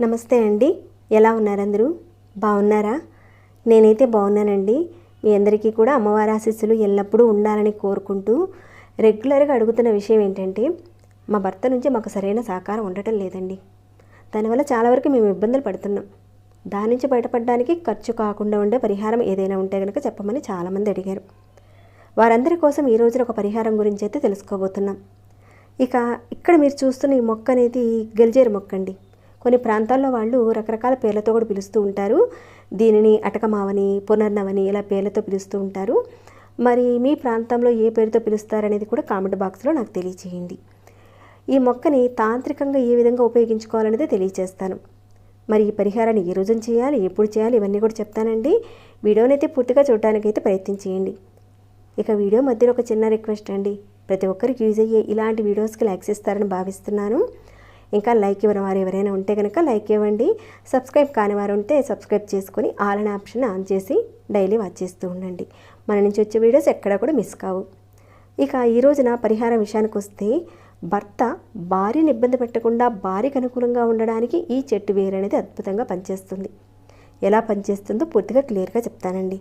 నమస్తే అండి. ఎలా ఉన్నారు అందరూ? బాగున్నారా నేనైతే బాగున్నానండి మీ అందరికీ కూడా అమ్మవారి ఆశీస్సులు ఎల్లప్పుడూ ఉండాలని కోరుకుంటూ రెగ్యులర్గా అడుగుతున్న విషయం ఏంటంటే మా భర్త నుంచి మాకు సరైన సహకారం ఉండటం లేదండి. దానివల్ల చాలా వరకు మేము ఇబ్బందులు పడుతున్నాం. దాని నుంచి బయటపడడానికి ఖర్చు కాకుండా ఉండే పరిహారం ఏదైనా ఉంటే కనుక చెప్పమని చాలామంది అడిగారు. వారందరి కోసం ఈ రోజున ఒక పరిహారం గురించి అయితే తెలుసుకోబోతున్నాం. ఇక ఇక్కడ మీరు చూస్తున్న ఈ మొక్క అనేది గెలిజేరు మొక్క అండి కొన్ని ప్రాంతాల్లో వాళ్ళు రకరకాల పేర్లతో కూడా పిలుస్తూ ఉంటారు. దీనిని అటకమావని పునర్నవని ఇలా పేర్లతో పిలుస్తూ ఉంటారు. మరి మీ ప్రాంతంలో ఏ పేరుతో పిలుస్తారనేది కూడా కామెంట్ బాక్స్లో నాకు తెలియచేయండి. ఈ మొక్కని తాంత్రికంగా ఏ విధంగా ఉపయోగించుకోవాలనేది తెలియచేస్తాను. మరి ఈ పరిహారాన్ని ఏ రోజున చేయాలి ఎప్పుడు చేయాలి ఇవన్నీ కూడా చెప్తానండి. వీడియోనైతే పూర్తిగా చూడడానికైతే ప్రయత్నం చేయండి. ఇక వీడియో మధ్యలో ఒక చిన్న రిక్వెస్ట్ అండి. ప్రతి ఒక్కరికి యూజ్ అయ్యే ఇలాంటి వీడియోస్కి లైక్స్ ఇస్తారని భావిస్తున్నాను. ఇంకా లైక్ ఇవ్వని వారు ఎవరైనా ఉంటే కనుక లైక్ ఇవ్వండి. సబ్స్క్రైబ్ కాని వారు ఉంటే సబ్స్క్రైబ్ చేసుకొని ఆల్ అనే ఆప్షన్ ఆన్ చేసి డైలీ వాచ్ చేస్తూ ఉండండి. మన నుంచి వచ్చే వీడియోస్ ఎక్కడా కూడా మిస్ కావు. ఇక ఈ రోజున పరిహారం విషయానికి వస్తే భర్త భార్యను ఇబ్బంది పెట్టకుండా భార్యకు అనుకూలంగా ఉండడానికి ఈ చెట్టు వేరు అనేది అద్భుతంగా పనిచేస్తుంది. ఎలా పనిచేస్తుందో పూర్తిగా క్లియర్గా చెప్తానండి.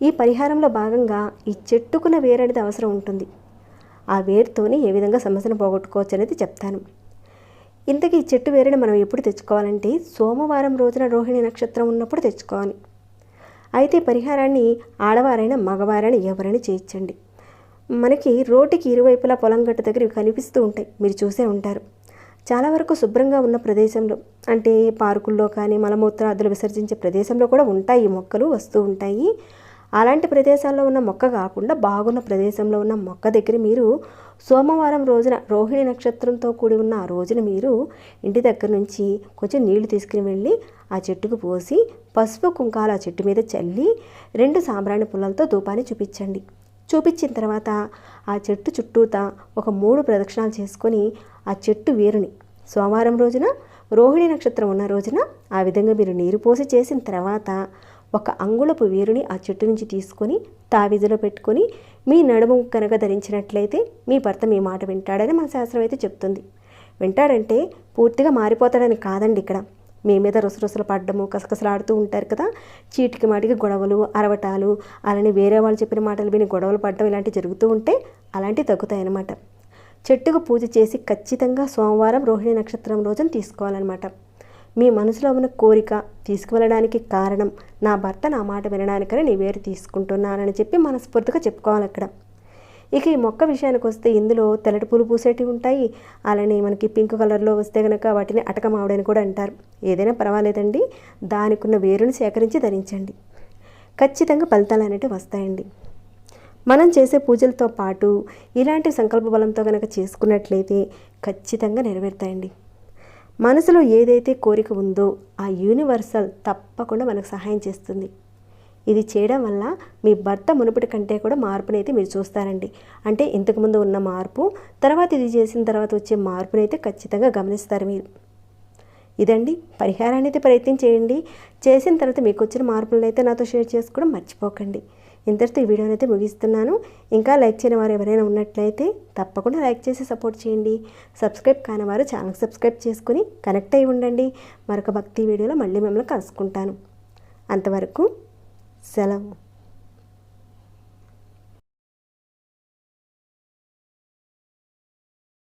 ఈ పరిహారంలో భాగంగా ఈ చెట్టుకున్న వేరు అనేది అవసరం ఉంటుంది. ఆ వేరుతోని ఏ విధంగా సమస్యను పోగొట్టుకోవచ్చు అనేది చెప్తాను. ఇంతకీ ఈ చెట్టు వేరుని మనం ఎప్పుడు తెచ్చుకోవాలంటే సోమవారం రోజున రోహిణి నక్షత్రం ఉన్నప్పుడు తెచ్చుకోవాలి. అయితే పరిహారాన్ని ఆడవారైనా మగవారైనా ఎవరైనా చేయించండి. మనకి రోడ్డుకి ఇరువైపులా పొలం గట్టు దగ్గర ఇవి కనిపిస్తూ ఉంటాయి. మీరు చూసే ఉంటారు. చాలా వరకు శుభ్రంగా ఉన్న ప్రదేశంలో అంటే పార్కుల్లో కానీ మలమూత్రాదులు విసర్జించే ప్రదేశంలో కూడా ఉంటాయి ఈ మొక్కలు వస్తూ ఉంటాయి. అలాంటి ప్రదేశాల్లో ఉన్న మొక్క కాకుండా బాగున్న ప్రదేశంలో ఉన్న మొక్క దగ్గర మీరు సోమవారం రోజున రోహిణి నక్షత్రంతో కూడి ఉన్న ఆ రోజున మీరు ఇంటి దగ్గర నుంచి కొంచెం నీళ్ళు తీసుకుని వెళ్ళి ఆ చెట్టుకు పోసి పసుపు కుంకాలు ఆ చెట్టు మీద చల్లి రెండు సాంబ్రాణి పుల్లలతో ధూపాన్ని చూపించండి. చూపించిన తర్వాత ఆ చెట్టు చుట్టూతా ఒక మూడు ప్రదక్షిణాలు చేసుకొని ఆ చెట్టు వేరుని సోమవారం రోజున రోహిణి నక్షత్రం ఉన్న రోజున ఆ విధంగా మీరు నీరు పోసి చేసిన తర్వాత ఒక అంగుళపు వేరుని ఆ చెట్టు నుంచి తీసుకొని తావిధిలో పెట్టుకొని మీ నడుము కనుక ధరించినట్లయితే మీ భర్త మీ మాట వింటాడని మన శాస్త్రం అయితే చెప్తుంది. వింటాడంటే పూర్తిగా మారిపోతాడని కాదండి ఇక్కడ. మీ మీద రుసరుసలు పడ్డము కసకసలాడుతూ ఉంటారు కదా? చీటికి మాటికి గొడవలు అరవటాలు అలానే వేరే వాళ్ళు చెప్పిన మాటలు విని గొడవలు పడడం ఇలాంటివి జరుగుతూ ఉంటే అలాంటివి తగ్గుతాయి అన్నమాట చెట్టుకు పూజ చేసి ఖచ్చితంగా సోమవారం రోహిణి నక్షత్రం రోజున తీసుకోవాలన్నమాట. మీ మనసులో ఉన్న కోరిక తీసుకువెళ్ళడానికి కారణం నా భర్త నా మాట వినడానికనే నీ వేరు తీసుకుంటున్నానని చెప్పి మనస్ఫూర్తిగా చెప్పుకోవాలి అక్కడ. ఇక ఈ మొక్క విషయానికి వస్తే ఇందులో తెల్లటి పూలు పూసేటివి ఉంటాయి. అలానే మనకి పింక్ కలర్లో వస్తే కనుక వాటిని అటకమావుడని కూడా అంటారు. ఏదైనా పర్వాలేదండి. దానికున్న వేరుని సేకరించి ధరించండి. ఖచ్చితంగా ఫలితాలు అనేటివి వస్తాయండి. మనం చేసే పూజలతో పాటు ఇలాంటి సంకల్ప బలంతో కనుక చేసుకున్నట్లయితే ఖచ్చితంగా నెరవేరుతాయండి. మనసులో ఏదైతే కోరిక ఉందో ఆ యూనివర్సల్ తప్పకుండా మనకు సహాయం చేస్తుంది. ఇది చేయడం వల్ల మీ భర్త మునుపటి కంటే కూడా మార్పునైతే మీరు చూస్తారండి. అంటే ఇంతకుముందు ఉన్న మార్పు తర్వాత ఇది చేసిన తర్వాత వచ్చే మార్పునైతే ఖచ్చితంగా గమనిస్తారు మీరు. ఇదండి. పరిహారాన్ని అయితే ప్రయత్నం చేయండి. చేసిన తర్వాత మీకు వచ్చిన మార్పులను అయితే నాతో షేర్ చేసుకోవడం మర్చిపోకండి. ఇంతటితో ఈ వీడియోని అయితే ముగిస్తున్నాను. ఇంకా లైక్ చేయని వారు ఎవరైనా ఉన్నట్లయితే తప్పకుండా లైక్ చేసి సపోర్ట్ చేయండి. సబ్స్క్రైబ్ కాని వారు ఛానల్ సబ్స్క్రైబ్ చేసుకుని కనెక్ట్ అయి ఉండండి. మరొక భక్తి వీడియోలో మళ్ళీ మిమ్మల్ని కలుసుకుంటాను. అంతవరకు سلام.